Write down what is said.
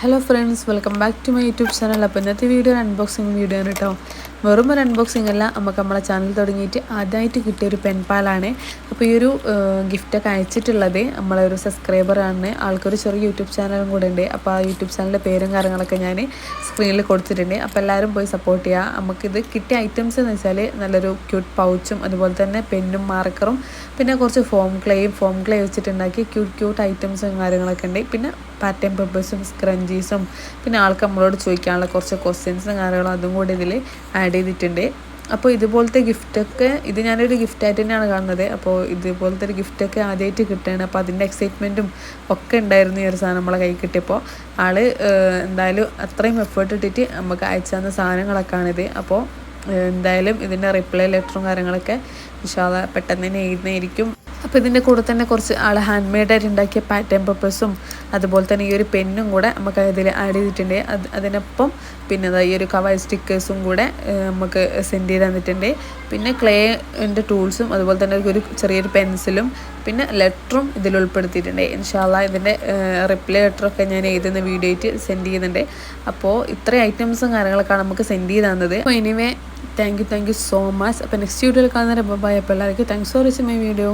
Hello friends welcome back to my YouTube channel അപ്പോൾ ഇന്നത്തെ video ഒരു അൺബോക്സിങ് വീഡിയോ ആണ് കേട്ടോ വെറും ഒരു അൺബോക്സിങ് അല്ല നമുക്ക് നമ്മളെ ചാനൽ തുടങ്ങിയിട്ട് ആദ്യമായിട്ട് കിട്ടിയ ഒരു പെൻപാലാണ് അപ്പോൾ ഈ ഒരു ഗിഫ്റ്റൊക്കെ അയച്ചിട്ടുള്ളത് നമ്മളെ ഒരു സബ്സ്ക്രൈബറാണ് ആൾക്കൊരു ചെറിയ യൂട്യൂബ് ചാനലും കൂടെ ഉണ്ട്. അപ്പോൾ ആ യൂട്യൂബ് ചാനലിന്റെ പേരും കാര്യങ്ങളൊക്കെ ഞാൻ സ്ക്രീനിൽ കൊടുത്തിട്ടുണ്ട്. അപ്പോൾ എല്ലാവരും പോയി സപ്പോർട്ട് ചെയ്യുക നമുക്കിത് കിട്ടിയ ഐറ്റംസ് എന്ന് വെച്ചാൽ നല്ലൊരു ക്യൂട്ട് പൗച്ചും അതുപോലെ തന്നെ പെന്നും മാർക്കറും പിന്നെ കുറച്ച് ഫോം ക്ലേയും ഫോം ക്ലേ വെച്ചിട്ടുണ്ടാക്കി ക്യൂട്ട് ക്യൂട്ട് ഐറ്റംസും കാര്യങ്ങളൊക്കെ ഉണ്ട്. പിന്നെ പാറ്റേൺ പേപ്പേഴ്സും സ്ക്രഞ്ചീസും പിന്നെ ആൾക്ക് നമ്മളോട് ചോദിക്കാനുള്ള കുറച്ച് ക്വസ്റ്റ്യൻസും കാര്യങ്ങളും അതും കൂടി ഇതിൽ ആഡ് ചെയ്തിട്ടുണ്ട്. അപ്പോൾ ഇതുപോലത്തെ ഗിഫ്റ്റൊക്കെ ഇത് ഞാനൊരു ഗിഫ്റ്റായിട്ട് തന്നെയാണ് കാണുന്നത്. അപ്പോൾ ഇതുപോലത്തെ ഒരു ഗിഫ്റ്റൊക്കെ ആദ്യമായിട്ട് കിട്ടുകയാണ്. അപ്പോൾ അതിന്റെ എക്സൈറ്റ്മെന്റും ഒക്കെ ഉണ്ടായിരുന്നു ഈ ഒരു സാധനം നമ്മളെ കൈ കിട്ടിയപ്പോൾ. ആൾ എന്തായാലും അത്രയും എഫേർട്ട് ഇട്ടിട്ട് നമുക്ക് അയച്ചു തന്ന സാധനങ്ങളൊക്കെയാണിത്. അപ്പോൾ എന്തായാലും ഇതിന്റെ റിപ്ലൈ ലെറ്ററും കാര്യങ്ങളൊക്കെ വിശാല പെട്ടെന്ന് തന്നെ എഴുതുന്നതായിരിക്കും. അപ്പോൾ ഇതിന്റെ കൂടെ തന്നെ കുറച്ച് ആൾ ഹാൻഡ് മെയ്ഡായിട്ട് ഉണ്ടാക്കിയ പാറ്റേൺ പേപ്പേഴ്സും അതുപോലെ തന്നെ ഈ ഒരു പെന്നും കൂടെ നമുക്ക് ഇതിൽ ആഡ് ചെയ്തിട്ടുണ്ട്. അത് അതിനൊപ്പം പിന്നെ ഈ ഒരു കവർ സ്റ്റിക്കേഴ്സും കൂടെ നമുക്ക് സെൻഡ് ചെയ്ത് തന്നിട്ടുണ്ട്. പിന്നെ ക്ലേന്റെ ടൂൾസും അതുപോലെ തന്നെ ഒരു ചെറിയൊരു പെൻസിലും പിന്നെ ലെറ്ററും ഇതിൽ ഉൾപ്പെടുത്തിയിട്ടുണ്ട്. ഇൻഷാല്ല ഇതിന്റെ റിപ്ലൈ ലെറ്ററൊക്കെ ഞാൻ എഴുതുന്ന വീഡിയോ ആയിട്ട് സെൻഡ് ചെയ്യുന്നുണ്ട്. അപ്പോൾ ഇത്രയും ഐറ്റംസും കാര്യങ്ങളൊക്കെയാണ് നമുക്ക് സെൻഡ് ചെയ്ത് തന്നത്. അപ്പോൾ anyway thank you thank you so much അപ്പോൾ നെക്സ്റ്റ് വീഡിയോയിൽ കാണുന്നവരെ ബൈ അപ്പോൾ എല്ലാവർക്കും thanks for watching my video